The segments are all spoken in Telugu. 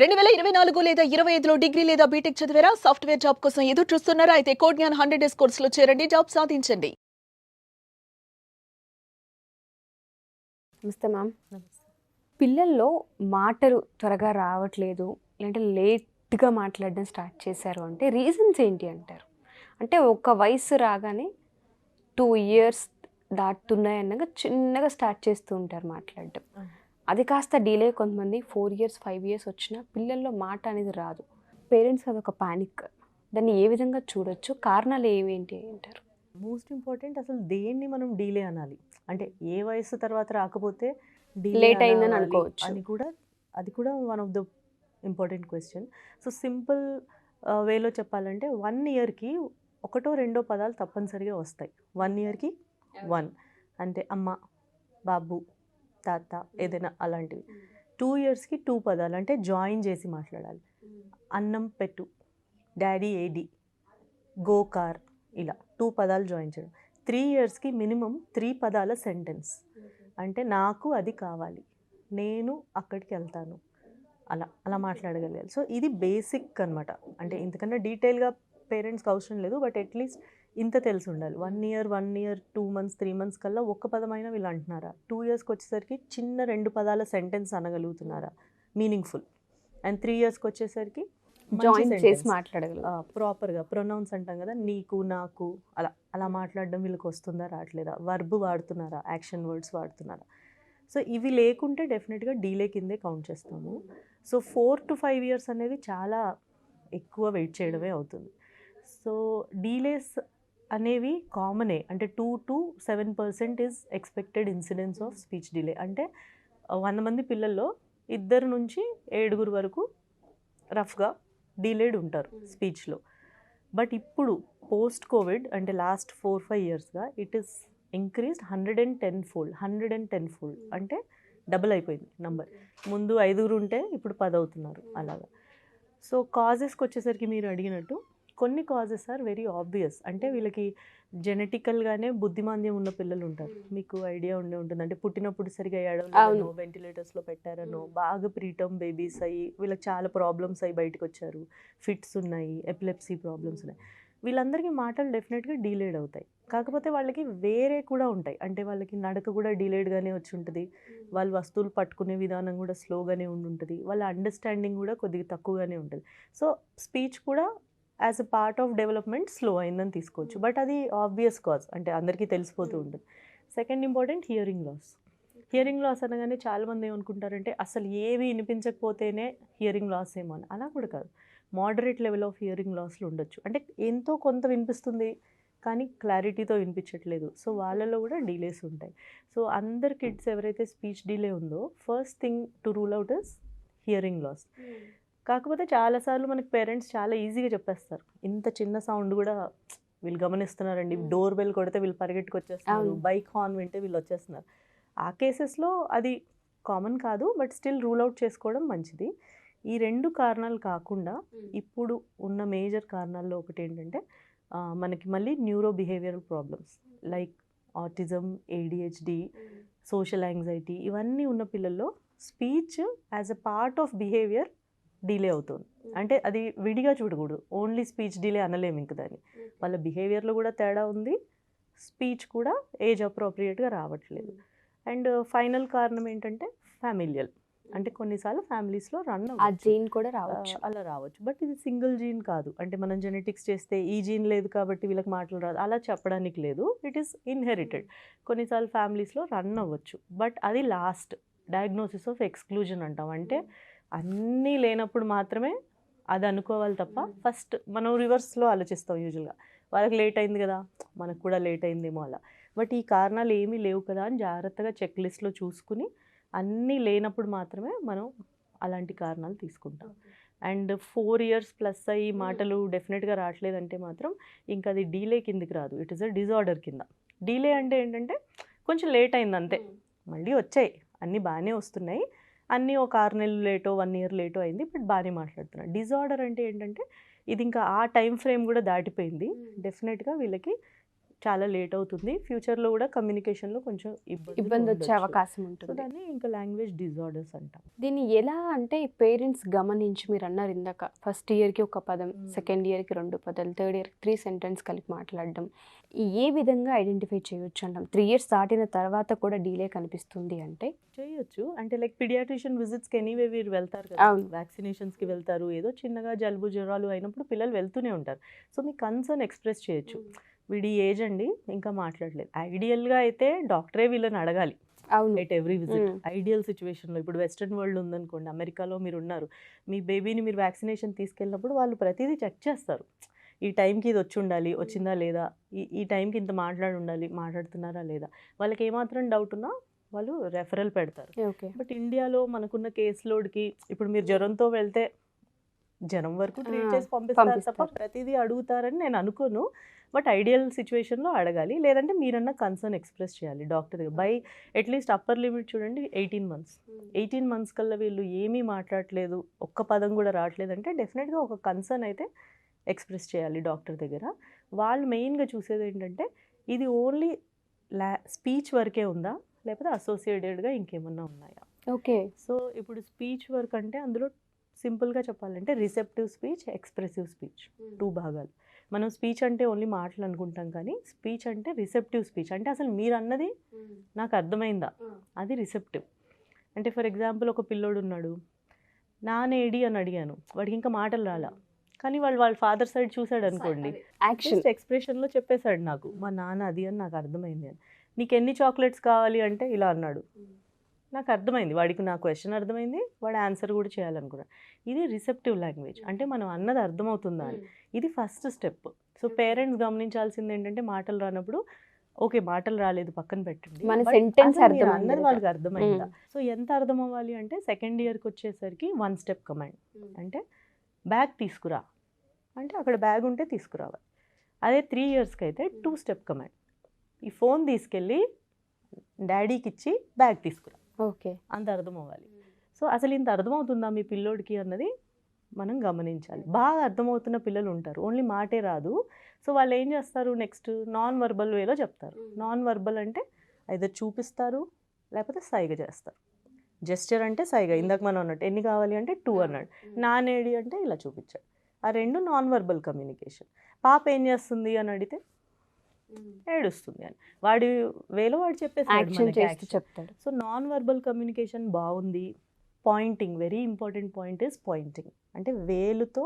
రెండు వేల ఇరవై నాలుగు లేదా ఇరవై ఐదులో డిగ్రీ లేదా బీటెక్ చదివారా? సాఫ్ట్వేర్ జాబ్ కోసం ఎదురు చూస్తున్నారా? అయితే కోడ్ జ్ఞాన్ హండ్రెడ్ డేస్ కోర్సులో చేరండి జాబ్ సాధించండి. నమస్తే మ్యామ్. పిల్లల్లో మాటలు త్వరగా రావట్లేదు లేదంటే లేట్గా మాట్లాడడం స్టార్ట్ చేశారు అంటే రీజన్స్ ఏంటి అంటారు? అంటే ఒక వయసు రాగానే టూ ఇయర్స్ దాటుతున్నాయి అన్నగా చిన్నగా స్టార్ట్ చేస్తూ ఉంటారు మాట్లాడడం. అది కాస్త డిలే కొంతమంది ఫోర్ ఇయర్స్ ఫైవ్ ఇయర్స్ వచ్చినా పిల్లల్లో మాట అనేది రాదు. పేరెంట్స్ అదొక పానిక్. దాన్ని ఏ విధంగా చూడొచ్చు? కారణాలు ఏవేంటి అంటారు? మోస్ట్ ఇంపార్టెంట్ అసలు దేన్ని మనం డీలే అనాలి? అంటే ఏ వయసు తర్వాత రాకపోతే Late అయిందని అనుకోవచ్చు. అని కూడా అది కూడా one of the important question so simple వేలో చెప్పాలంటే వన్ ఇయర్కి ఒకటో రెండో పదాలు తప్పనిసరిగా వస్తాయి. వన్ ఇయర్కి వన్ అంటే అమ్మ బాబు తాత ఏదైనా అలాంటివి. టూ ఇయర్స్కి టూ పదాలు అంటే జాయిన్ చేసి మాట్లాడాలి. అన్నం పెట్టు డాడీ ఏడి గో కార్ ఇలా టూ పదాలు జాయిన్ చేయడం. త్రీ ఇయర్స్కి మినిమం త్రీ పదాల సెంటెన్స్. అంటే నాకు అది కావాలి. నేను అక్కడికి వెళ్తాను. అలా అలా మాట్లాడగలగాలి. సో ఇది బేసిక్ అనమాట అంటే ఇంతకన్నా డీటెయిల్గా పేరెంట్స్కి అవసరం లేదు. బట్ అట్లీస్ట్ ఇంత తెలిసి ఉండాలి one year one year two months three months కల్లా ఒక్క పదమైన వీళ్ళు అంటున్నారా? టూ ఇయర్స్కి వచ్చేసరికి చిన్న రెండు పదాల సెంటెన్స్ అనగలుగుతున్నారా? మీనింగ్ఫుల్. అండ్ త్రీ ఇయర్స్కి వచ్చేసరికి జాయిన్ చేసి. మాట్లాడగలరు. ప్రాపర్గా ప్రొనౌన్స్ అంటాం కదా నీకు నాకు అలా అలా మాట్లాడడం వీళ్ళకి వస్తుందా రావట్లేదా? వర్బ్ వాడుతున్నారా? యాక్షన్ వర్డ్స్ వాడుతున్నారా? సో ఇవి లేకుంటే డెఫినెట్గా డీలే కిందే కౌంట్ చేస్తాము. So four to five years అనేది చాలా ఎక్కువ వెయిట్ చేయడమే అవుతుంది. సో డీలేస్ అనేవి కామనే అంటే two to seven percent is expected incidence of speech delay అంటే వంద మంది పిల్లల్లో ఇద్దరు నుంచి ఏడుగురు వరకు రఫ్గా డీలేడ్ ఉంటారు స్పీచ్లో బట్ ఇప్పుడు పోస్ట్ కోవిడ్ అంటే లాస్ట్ ఫోర్ ఫైవ్ ఇయర్స్గా it is increased hundred and ten fold hundred and ten fold అంటే డబుల్ అయిపోయింది నంబర్ ముందు ఐదుగురు ఉంటే ఇప్పుడు పది అవుతున్నారు అలాగా. సో కాజెస్కి వచ్చేసరికి మీరు అడిగినట్టు కొన్ని కాజెస్ ఆర్ వెరీ ఆబ్వియస్ అంటే వీళ్ళకి జెనెటికల్గానే బుద్ధిమాంద్యం ఉన్న పిల్లలు ఉంటారు మీకు ఐడియా ఉండే ఉంటుంది. అంటే పుట్టినప్పుడు సరిగా ఏడవలేదనో. వెంటిలేటర్స్లో పెట్టారనో బాగా ప్రీటర్మ్ బేబీస్ అయ్యి వీళ్ళకి చాలా ప్రాబ్లమ్స్ అయ్యి బయటకు వచ్చారు ఫిట్స్ ఉన్నాయి ఎపిలెప్సీ ప్రాబ్లమ్స్ ఉన్నాయి. వీళ్ళందరికీ మాటలు డెఫినెట్గా డీలేడ్ అవుతాయి. కాకపోతే వాళ్ళకి వేరే కూడా ఉంటాయి. అంటే వాళ్ళకి నడక కూడా డీలేడ్గానే వచ్చి ఉంటుంది. వాళ్ళు వస్తువులు పట్టుకునే విధానం కూడా స్లోగానే ఉండి ఉంటుంది వాళ్ళ అండర్స్టాండింగ్ కూడా కొద్దిగా తక్కువగానే ఉంటుంది. సో స్పీచ్ కూడా as a part of development slow అయిందని తీసుకోవచ్చు. బట్ అది ఆబ్వియస్ కాజ్ అంటే అందరికీ తెలిసిపోతూ ఉంటుంది. Second important hearing loss hearing loss అనగానే చాలామంది ఏమనుకుంటారంటే అసలు ఏవి వినిపించకపోతేనే హియరింగ్ లాస్ ఏమో అని. అలా కూడా కాదు. మోడరేట్ లెవెల్ ఆఫ్ హియరింగ్ లాస్లు ఉండొచ్చు. అంటే ఎంతో కొంత వినిపిస్తుంది కానీ క్లారిటీతో వినిపించట్లేదు. సో వాళ్ళలో కూడా డీలేస్ ఉంటాయి. సో అందరు కిడ్స్ ఎవరైతే స్పీచ్ డీలే ఉందో first thing to rule out is hearing loss కాకపోతే చాలాసార్లు మనకి పేరెంట్స్ చాలా ఈజీగా చెప్పేస్తారు. ఇంత చిన్న సౌండ్ కూడా వీళ్ళు గమనిస్తున్నారండి. డోర్ బెల్ కొడితే వీళ్ళు పరిగెట్టుకు వచ్చేస్తున్నారు అవును. బైక్ హార్న్ వింటే వీళ్ళు వచ్చేస్తున్నారు. ఆ కేసెస్లో అది కామన్ కాదు బట్ స్టిల్ రూల్ అవుట్ చేసుకోవడం మంచిది. ఈ రెండు కారణాలు కాకుండా ఇప్పుడు ఉన్న మేజర్ కారణాల్లో ఒకటి ఏంటంటే మనకి మళ్ళీ neuro behavioural problems like autism ADHD social anxiety ఇవన్నీ ఉన్న పిల్లల్లో speech as a part of behaviour delay అవుతుంది. అంటే అది విడిగా చూడకూడదు. ఓన్లీ స్పీచ్ డిలే అనలేము ఇంక దాన్ని. వాళ్ళ బిహేవియర్లో కూడా తేడా ఉంది. స్పీచ్ కూడా ఏజ్ అప్రోప్రియేట్గా రావట్లేదు. అండ్ ఫైనల్ కారణం ఏంటంటే ఫ్యామిలియల్ అంటే కొన్నిసార్లు ఫ్యామిలీస్లో రన్ ఆ జీన్ కూడా రావచ్చు. అలా రావచ్చు. బట్ ఇది సింగిల్ జీన్ కాదు. అంటే మనం జెనెటిక్స్ చేస్తే ఈ జీన్ లేదు కాబట్టి వీళ్ళకి మాటలు రాదు. అలా చెప్పడానికి లేదు. ఇట్ ఈస్ ఇన్హెరిటెడ్ కొన్నిసార్లు ఫ్యామిలీస్లో రన్ అవ్వచ్చు. బట్ అది లాస్ట్ డయాగ్నోసిస్ ఆఫ్ ఎక్స్క్లూజన్ అంటాం. అంటే అన్నీ లేనప్పుడు మాత్రమే అది అనుకోవాలి తప్ప ఫస్ట్ మనం రివర్స్లో ఆలోచిస్తాం యూజువల్గా. వాళ్ళకి లేట్ అయింది కదా మనకు కూడా లేట్ అయిందేమో అలా. బట్ ఈ కారణాలు ఏమీ లేవు కదా అని జాగ్రత్తగా చెక్ లిస్ట్లో చూసుకుని అన్నీ లేనప్పుడు మాత్రమే మనం అలాంటి కారణాలు తీసుకుంటాం. అండ్ ఫోర్ ఇయర్స్ ప్లస్ అయ్యి మాటలు డెఫినెట్గా రావట్లేదంటే మాత్రం ఇంకా అది డీలే కిందికి రాదు. ఇట్ ఈస్ అ డిజార్డర్ కింద. డీలే అంటే ఏంటంటే కొంచెం లేట్ అయింది అంతే. మళ్ళీ వచ్చాయి. అన్నీ బాగానే వస్తున్నాయి. అన్నీ ఒక ఆరు నెలలు లేటో వన్ ఇయర్ లేటో అయింది బట్ బాగానే మాట్లాడుతున్నాను డిజార్డర్ అంటే ఏంటంటే ఇది ఇంకా ఆ టైం ఫ్రేమ్ కూడా దాటిపోయింది. డెఫినెట్గా వీళ్ళకి చాలా లేట్ అవుతుంది. ఫ్యూచర్లో కూడా కమ్యూనికేషన్లో కొంచెం ఇబ్బందులు ఇబ్బంది వచ్చే. అవకాశం ఉంటుంది. దాన్ని ఇంకా లాంగ్వేజ్ డిజార్డర్స్ అంటాం. దీన్ని ఎలా అంటే పేరెంట్స్ గమనించి మీరు అన్నారు ఇందాక ఫస్ట్ ఇయర్కి ఒక పదం. సెకండ్ ఇయర్కి రెండు పదాలు థర్డ్ ఇయర్ త్రీ సెంటెన్స్ కలిపి మాట్లాడడం. ఏ విధంగా ఐడెంటిఫై చేయొచ్చు అంటాం త్రీ ఇయర్స్ దాటిన తర్వాత కూడా డీలే కనిపిస్తుంది అంటే? చేయొచ్చు. అంటే లైక్ పిడియాట్రిషియన్ విజిట్స్కి ఎనీవే వీరు వెళ్తారు కదా. వ్యాక్సినేషన్స్కి వెళ్తారు. ఏదో చిన్నగా జలుబు జ్వరాలు అయినప్పుడు పిల్లలు వెళ్తూనే ఉంటారు. సో మీ కన్సర్న్ ఎక్స్ప్రెస్ చేయొచ్చు. వీడి ఏజ్ అండి ఇంకా మాట్లాడలేదు. ఐడియల్గా అయితే డాక్టరే వీళ్ళని అడగాలి. అవును. At every visit. ఐడియల్ సిచ్యువేషన్లో ఇప్పుడు వెస్ట్రన్ వరల్డ్ ఉందనుకోండి అమెరికాలో మీరు ఉన్నారు మీ బేబీని మీరు వ్యాక్సినేషన్ తీసుకెళ్ళినప్పుడు వాళ్ళు ప్రతిదీ చెక్ చేస్తారు. ఈ టైంకి ఇది వచ్చి ఉండాలి వచ్చిందా లేదా? ఈ ఈ టైంకి ఇంత మాట్లాడి ఉండాలి మాట్లాడుతున్నారా లేదా? వాళ్ళకి ఏమాత్రం డౌట్ ఉన్నా వాళ్ళు రెఫరల్ పెడతారు. ఓకే. బట్ ఇండియాలో మనకున్న కేస్ లోడ్కి ఇప్పుడు మీరు జ్వరంతో వెళ్తే జ్వరం వరకు ట్రీట్ చేసి పంపిస్తారు తప్ప. ప్రతిదీ అడుగుతారని నేను అనుకోను. బట్ ఐడియల్ సిచ్యువేషన్లో అడగాలి లేదంటే మీరన్నా కన్సర్న్ ఎక్స్ప్రెస్ చేయాలి doctor by at least upper limit చూడండి ఎయిటీన్ మంత్స్. ఎయిటీన్ మంత్స్ కల్లా వీళ్ళు ఏమీ మాట్లాడట్లేదు ఒక్క పదం కూడా రావట్లేదు అంటే డెఫినెట్గా ఒక కన్సర్న్ అయితే ఎక్స్ప్రెస్ చేయాలి డాక్టర్ దగ్గర. వాళ్ళు మెయిన్గా చూసేది ఏంటంటే ఇది ఓన్లీ లా స్పీచ్ వరకే ఉందా? లేకపోతే అసోసియేటెడ్గా ఇంకేమన్నా ఉన్నాయా? ఓకే. సో ఇప్పుడు స్పీచ్ వర్క్ అంటే అందులో సింపుల్గా చెప్పాలంటే receptive speech expressive speech two భాగాలు. మనం స్పీచ్ అంటే ఓన్లీ మాటలు అనుకుంటాం కానీ స్పీచ్ అంటే రిసెప్టివ్ స్పీచ్. అంటే అసలు మీరు అన్నది నాకు అర్థమైందా? అది రిసెప్టివ్. అంటే ఫర్ ఎగ్జాంపుల్ ఒక పిల్లోడు ఉన్నాడు. నానేడి అని అడిగాను. వాడికి ఇంకా మాటలు రాలా. కానీ వాళ్ళు వాళ్ళ ఫాదర్ సైడ్ చూశాడు అనుకోండి. యాక్షన్. ఎక్స్ప్రెషన్లో చెప్పేశాడు నాకు. మా నాన్న అది అని నాకు అర్థమైంది అని. నీకు ఎన్ని చాక్లెట్స్ కావాలి అంటే ఇలా అన్నాడు. నాకు అర్థమైంది. వాడికి నా క్వశ్చన్ అర్థమైంది. వాడు ఆన్సర్ కూడా చేయాలనుకున్నాడు ఇది రిసెప్టివ్ లాంగ్వేజ్. అంటే మనం అన్నది అర్థమవుతుందా అని. ఇది ఫస్ట్ స్టెప్. సో పేరెంట్స్ గమనించాల్సింది ఏంటంటే మాటలు రానప్పుడు ఓకే మాటలు రాలేదు పక్కన పెట్టండి. మన మీరు అర్థమైందా? అన్నది వాళ్ళకి అర్థమైందా? సో ఎంత అర్థం అవ్వాలి అంటే సెకండ్ ఇయర్కి వచ్చేసరికి వన్ స్టెప్ కమాండ్. అంటే బ్యాగ్ తీసుకురా. అంటే అక్కడ బ్యాగ్ ఉంటే తీసుకురావాలి. అదే త్రీ ఇయర్స్కి అయితే టూ స్టెప్ కమాండ్ ఈ ఫోన్ తీసుకెళ్ళి డాడీకి ఇచ్చి బ్యాగ్ తీసుకురా. ఓకే. అంత అర్థం అవ్వాలి సో అసలు ఇంత అర్థమవుతుందా మీ పిల్లోడికి అన్నది మనం గమనించాలి. బాగా అర్థమవుతున్న పిల్లలు ఉంటారు. ఓన్లీ మాటే రాదు. సో వాళ్ళు ఏం చేస్తారు? నెక్స్ట్ నాన్ వర్బల్ వేలో చెప్తారు. నాన్ వర్బల్ అంటే అయితే చూపిస్తారు లేకపోతే సైగ చేస్తారు. జెస్చర్ అంటే సైగ. ఇందాక మనం అన్నట్టు ఎన్ని కావాలి అంటే టూ అన్నాడు. నానేడి అంటే ఇలా చూపించాడు. ఆ రెండు నాన్ వర్బల్ కమ్యూనికేషన్ పాప ఏం చేస్తుంది అని అడిగితే ఏడుస్తుంది అని. వాడి వేలో వాడు చెప్పేసి చెప్తాడు. సో నాన్ వర్బల్ కమ్యూనికేషన్ బాగుంది. Pointing very important point is pointing అంటే వేలుతో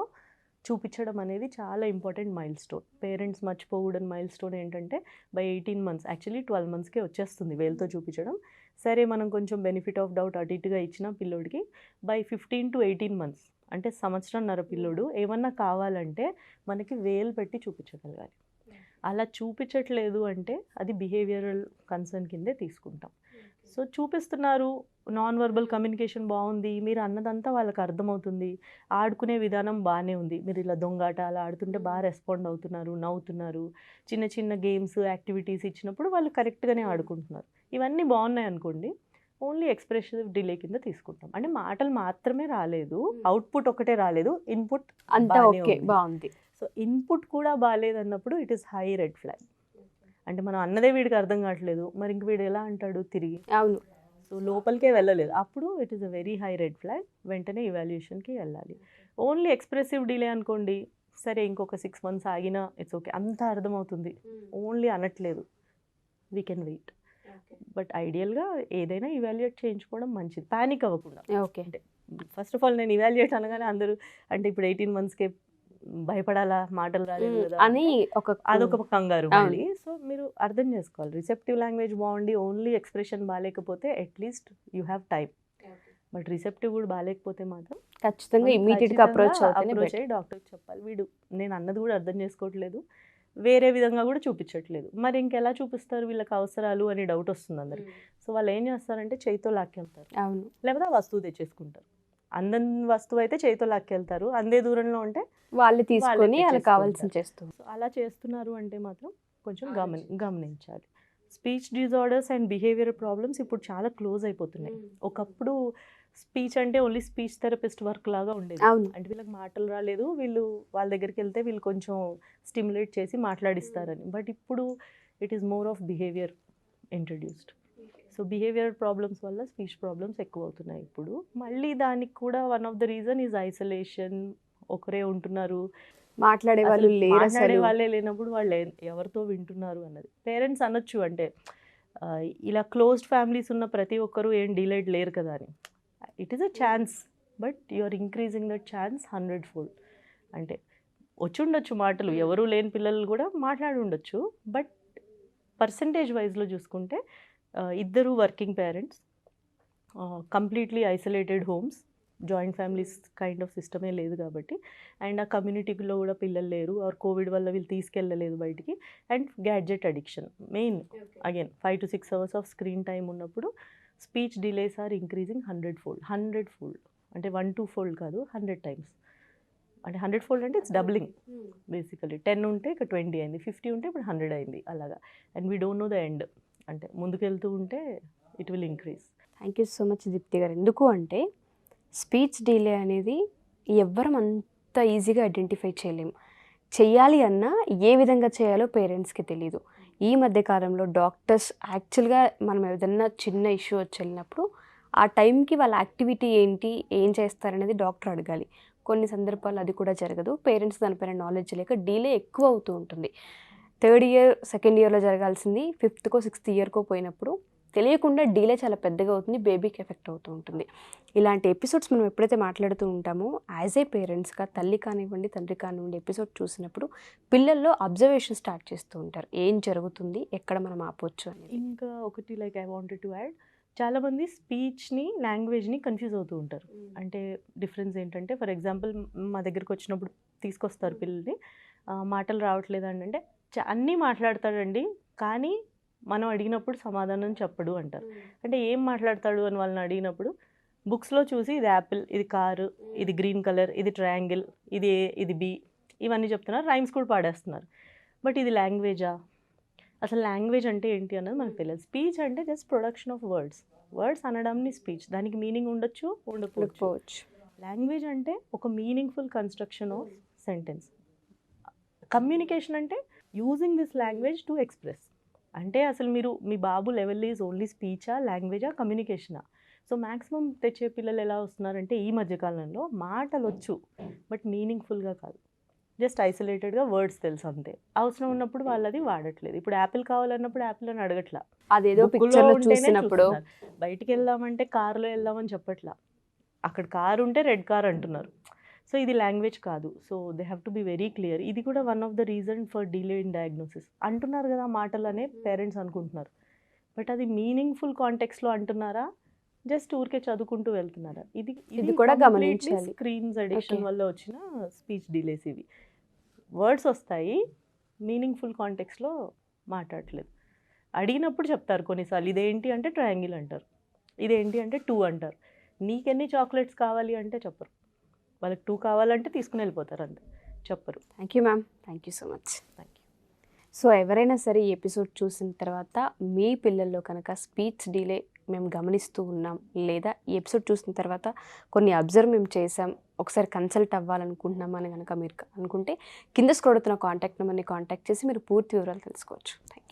చూపించడం అనేది చాలా ఇంపార్టెంట్ మైల్ స్టోన్ పేరెంట్స్ మర్చిపోకూడని మైల్ స్టోన్ ఏంటంటే by eighteen months actually twelve మంత్స్కే వచ్చేస్తుంది వేలుతో చూపించడం. సరే మనం కొంచెం బెనిఫిట్ ఆఫ్ డౌట్ అటు ఇటుగా ఇచ్చిన పిల్లోడికి by fifteen to eighteen months అంటే సంవత్సరంన్నర పిల్లోడు ఏమన్నా కావాలంటే మనకి వేలు పెట్టి చూపించగలగాలి. అలా చూపించట్లేదు అంటే అది బిహేవియరల్ కన్సర్న్ కిందే తీసుకుంటాం. సో చూపిస్తున్నారు నాన్ వర్బల్ కమ్యూనికేషన్ బాగుంది మీరు అన్నదంతా వాళ్ళకి అర్థమవుతుంది. ఆడుకునే విధానం బాగానే ఉంది. మీరు ఇలా దొంగాట అలా ఆడుతుంటే బాగా రెస్పాండ్ అవుతున్నారు నవ్వుతున్నారు. చిన్న చిన్న గేమ్స్ యాక్టివిటీస్ ఇచ్చినప్పుడు వాళ్ళు కరెక్ట్గానే ఆడుకుంటున్నారు. ఇవన్నీ బాగున్నాయి అనుకోండి ఓన్లీ ఎక్స్ప్రెసివ్ డిలే కింద తీసుకుంటాం. అంటే మాటలు మాత్రమే రాలేదు అవుట్పుట్ ఒకటే రాలేదు ఇన్పుట్ అంతా ఓకే. బాగుంది. సో ఇన్పుట్ కూడా బాగాలేదన్నప్పుడు it is high red flag అంటే మనం అన్నదే వీడికి అర్థం కావట్లేదు. మరి ఇంక వీడు ఎలా అంటాడు? తిరిగి. అవును. సో లోపలికే వెళ్ళలేదు. అప్పుడు it is a very high red flag వెంటనే ఇవాల్యుయేషన్కి వెళ్ళాలి. ఓన్లీ ఎక్స్ప్రెసివ్ డిలే అనుకోండి. సరే ఇంకొక సిక్స్ మంత్స్ ఆగినా ఇట్స్ ఓకే అంతా అర్థమవుతుంది. ఓన్లీ అనట్లేదు. వీ కెన్ వెయిట్ బట్ ఐడియల్గా ఏదైనా ఇవాల్యుయేట్ చేయించుకోవడం మంచిది. ప్యానిక్ అవ్వకుండా. ఓకే ఫస్ట్ ఆఫ్ ఆల్ నేను ఇవాల్యుయేట్ అనగానే అందరూ అంటే ఇప్పుడు ఎయిటీన్ మంత్స్కే భయపడాలా? మాటలు రాలేదు అని ఒక అదొక కంగారు. మళ్ళీ. సో మీరు అర్థం చేసుకోవాలి. రిసెప్టివ్ లాంగ్వేజ్ బాగుండి ఓన్లీ ఎక్స్ప్రెషన్ బాగాలేకపోతే at least you have time but receptive కూడా బాగాలేకపోతే మాత్రం ఖచ్చితంగా ఇమీడియట్గా అప్రోచ్ అప్రోచ్. అయ్యి డాక్టర్కి చెప్పాలి. వీడు నేను అన్నది కూడా అర్థం చేసుకోవట్లేదు. వేరే విధంగా కూడా చూపించట్లేదు. మరి ఇంకెలా చూపిస్తారు? వీళ్ళకి అవసరాలు అని డౌట్ వస్తుంది అందరికి. సో వాళ్ళు ఏం చేస్తారంటే చేయితో లాక్కెళ్తారు. అవును. లేకపోతే ఆ వస్తువు తెచ్చేసుకుంటారు. అందం వస్తువు అయితే చేయితో లాక్కెళ్తారు. అందే దూరంలో ఉంటే వాళ్ళు తీసుకొని వాళ్ళకి. కావాల్సిన చేస్తుంది సో అలా చేస్తున్నారు అంటే మాత్రం కొంచెం గమని గమనించాలి. Speech disorders and behaviour problems ఇప్పుడు చాలా క్లోజ్ అయిపోతున్నాయి. ఒకప్పుడు స్పీచ్ అంటే ఓన్లీ స్పీచ్ థెరపిస్ట్ వర్క్ లాగా ఉండేది. అంటే వీళ్ళకి మాటలు రాలేదు. వీళ్ళు వాళ్ళ దగ్గరికి వెళ్తే వీళ్ళు కొంచెం స్టిమ్యులేట్ చేసి మాట్లాడిస్తారని. బట్ ఇప్పుడు it is more of behaviour introduced. So behaviour problems వల్ల స్పీచ్ ప్రాబ్లమ్స్ ఎక్కువ అవుతున్నాయి ఇప్పుడు. మళ్ళీ దానికి కూడా one of the reason is isolation ఒకరే ఉంటున్నారు. మాట్లాడే వాళ్ళు మాట్లాడే వాళ్ళే లేనప్పుడు వాళ్ళు ఎవరితో వింటున్నారు అన్నది. పేరెంట్స్ అనొచ్చు అంటే ఇలా క్లోజ్డ్ ఫ్యామిలీస్ ఉన్న ప్రతి ఒక్కరు ఏం డిలేడ్ లేరు కదా అని. It is a chance but you are increasing that chance hundred full అంటే వచ్చి ఉండొచ్చు మాటలు. ఎవరు లేని పిల్లలు కూడా మాట్లాడి ఉండొచ్చు బట్ పర్సంటేజ్ వైజ్లో చూసుకుంటే ఇద్దరు working parents completely isolated homes joint families kind of సిస్టమే లేదు కాబట్టి. అండ్ ఆ కమ్యూనిటీలో కూడా పిల్లలు లేరు ఆర్ కోవిడ్ వల్ల వీళ్ళు తీసుకెళ్ళలేదు బయటికి. And gadget addiction main again five to six hours of screen time ఉన్నప్పుడు speech delays are increasing hundred fold hundred fold అంటే వన్ టూ ఫోల్డ్ కాదు హండ్రెడ్ టైమ్స్ అంటే హండ్రెడ్ ఫోల్డ్ అంటే ఇట్స్ డబ్లింగ్ బేసికలీ టెన్ ఉంటే ఇక ట్వంటీ అయింది ఫిఫ్టీ ఉంటే ఇప్పుడు హండ్రెడ్ అయింది అలాగా. And we don't know the end అంటే ముందుకెళ్తూ ఉంటే it will increase thank you so much Deepthi గారు. ఎందుకు అంటే స్పీచ్ డిలే అనేది ఎవ్వరం అంత ఈజీగా ఐడెంటిఫై చేయలేము చేయాలి. అన్నా ఏ విధంగా చేయాలో పేరెంట్స్కి తెలియదు ఈ మధ్య కాలంలో డాక్టర్స్ యాక్చువల్గా మనం ఏదన్నా చిన్న ఇష్యూ వచ్చి వెళ్ళినప్పుడు ఆ టైంకి వాళ్ళ యాక్టివిటీ ఏంటి ఏం చేస్తారనేది డాక్టర్ అడగాలి. కొన్ని సందర్భాలు అది కూడా జరగదు. పేరెంట్స్ దానిపైన నాలెడ్జ్ లేక డీలే ఎక్కువ అవుతూ ఉంటుంది. థర్డ్ ఇయర్ సెకండ్ ఇయర్లో జరగాల్సింది ఫిఫ్త్కో సిక్స్త్ ఇయర్కో పోయినప్పుడు తెలియకుండా డీలే చాలా పెద్దగా అవుతుంది బేబీకి ఎఫెక్ట్ అవుతూ ఉంటుంది. ఇలాంటి ఎపిసోడ్స్ మనం ఎప్పుడైతే మాట్లాడుతూ ఉంటామో యాజ్ ఏ పేరెంట్స్గా తల్లి కానివ్వండి తండ్రి కానివ్వండి ఎపిసోడ్ చూసినప్పుడు పిల్లల్లో అబ్జర్వేషన్ స్టార్ట్ చేస్తూ ఉంటారు. ఏం జరుగుతుంది ఎక్కడ మనం ఆపొచ్చు అనేది. ఇంకా ఒకటి like I wanted to add చాలామంది స్పీచ్ని లాంగ్వేజ్ని కన్ఫ్యూజ్ అవుతూ ఉంటారు. అంటే డిఫరెన్స్ ఏంటంటే ఫర్ ఎగ్జాంపుల్ మా దగ్గరికి వచ్చినప్పుడు తీసుకొస్తారు పిల్లల్ని ఆ, మాటలు రావట్లేదు అని అంటే అన్నీ మాట్లాడతాడండి. కానీ మనం అడిగినప్పుడు సమాధానం చెప్పడు అంటారు. అంటే ఏం మాట్లాడతాడు అని వాళ్ళని అడిగినప్పుడు బుక్స్లో చూసి ఇది యాపిల్ ఇది కారు ఇది గ్రీన్ కలర్ ఇది ట్రయాంగిల్ ఇది ఏ ఇది బి ఇవన్నీ చెప్తున్నారు. రైమ్స్ కూడా పాడేస్తున్నారు. బట్ ఇది లాంగ్వేజా? అసలు లాంగ్వేజ్ అంటే ఏంటి అన్నది మనకు తెలియదు. స్పీచ్ అంటే just production of words. Words అనడంని speech. దానికి మీనింగ్ ఉండొచ్చు ఉండకపోవచ్చు. ఉండకపోవచ్చు. లాంగ్వేజ్ అంటే ఒక meaningful construction of sentence. Communication అంటే using this language to express అంటే అసలు మీరు మీ బాబు లెవెల్ ఈజ్ ఓన్లీ స్పీచా లాంగ్వేజా కమ్యూనికేషనా సో మ్యాక్సిమం తెచ్చే పిల్లలు ఎలా వస్తున్నారంటే ఈ మధ్యకాలంలో మాటలు వచ్చు బట్ మీనింగ్ఫుల్గా కాదు. జస్ట్ ఐసోలేటెడ్గా వర్డ్స్ తెలుసు అంతే. అవసరం ఉన్నప్పుడు వాళ్ళది వాడట్లేదు. ఇప్పుడు యాపిల్ కావాలన్నప్పుడు యాపిల్ అని అడగట్లా. అదేదో పిక్చర్లో చూసినప్పుడు. బయటికి వెళ్దామంటే కార్లో వెళ్దామని చెప్పట్లా. అక్కడ కార్ ఉంటే రెడ్ కార్ అంటున్నారు. సో ఇది లాంగ్వేజ్ కాదు. So they have to be very clear. ఇది కూడా one of the reason for delay in diagnosis. అంటున్నారు కదా మాటలు అనే పేరెంట్స్ అనుకుంటున్నారు. బట్ అది మీనింగ్ఫుల్ కాంటెక్స్లో అంటున్నారా? జస్ట్ ఊరికే చదువుకుంటూ వెళ్తున్నారా? ఇది ఇది కూడా గమనించాలి. Screens addiction. వల్ల వచ్చిన స్పీచ్ డిలేస్ ఇవి. వర్డ్స్ వస్తాయి మీనింగ్ఫుల్ కాంటెక్స్లో మాట్లాడట్లేదు. అడిగినప్పుడు చెప్తారు కొన్నిసార్లు ఇదేంటి? అంటే ట్రయాంగిల్ అంటారు. ఇదేంటి? అంటే టూ అంటారు. నీకెన్ని చాక్లెట్స్ కావాలి? అంటే చెప్పరు. వాళ్ళకి టూ కావాలంటే తీసుకుని వెళ్ళిపోతారు అంతే. చెప్పరు. Thank you ma'am thank you so much thank you so ఎవరైనా సరే ఈ ఎపిసోడ్ చూసిన తర్వాత మీ పిల్లల్లో కనుక స్పీచ్ డిలే మేము గమనిస్తూ ఉన్నాం లేదా ఈ ఎపిసోడ్ చూసిన తర్వాత కొన్ని అబ్జర్వ్ మేము చేసాం ఒకసారి కన్సల్ట్ అవ్వాలనుకుంటున్నాం అని కనుక మీరు అనుకుంటే కింద స్క్రోడ్ అవుతున్న కాంటాక్ట్ నెంబర్ని కాంటాక్ట్ చేసి మీరు పూర్తి వివరాలు తెలుసుకోవచ్చు. థ్యాంక్